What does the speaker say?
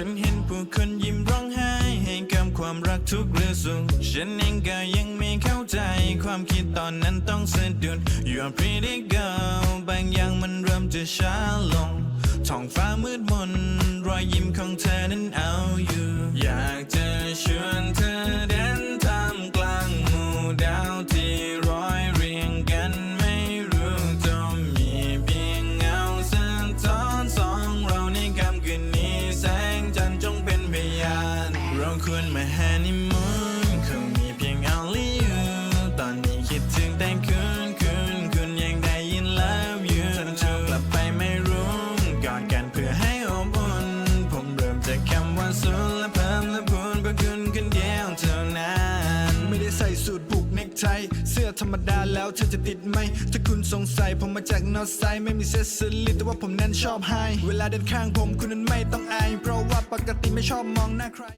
ฉันเห็นผู้คนยิ้มร้องไห้ให้กับความรักทุกเรื่องสุขฉันเองก็ยังไม่เข้าใจ ความคิดตอนนั้นต้องสะดุด You are pretty girl บางอย่างมันเริ่มจะช้าลงท้องฟ้ามืดมน รอยยิ้มของเธอนั้นเอาอยู่ อยากจะชวน วรมาฮันนีมูนคงมีเพียง only you ตอนนี้คิดถึงแต่คืนคืนคุณยังได้ยิน love you ฉันจะกลับไปไม่รู้กอดกันเพื่อให้อบอุ่น ผมเริ่มจากคำว่าสุดและเพิ่มและพูนเพื่อคุณคนเดียวเท่านั้นไม่ได้ใส่สูตรผูกเนคไทเสื้อธรรมดาแล้วเธอจะติดไหมถ้าคุณสงสัยผมมาจากนอร์ไซด์ไม่มีเซสซิลิแต่ว่าผมนั้นชอบไฮเวลาเดินข้างผมคุณนั้นไม่ต้องอายเพราะว่าปกติไม่ชอบมองหน้าใคร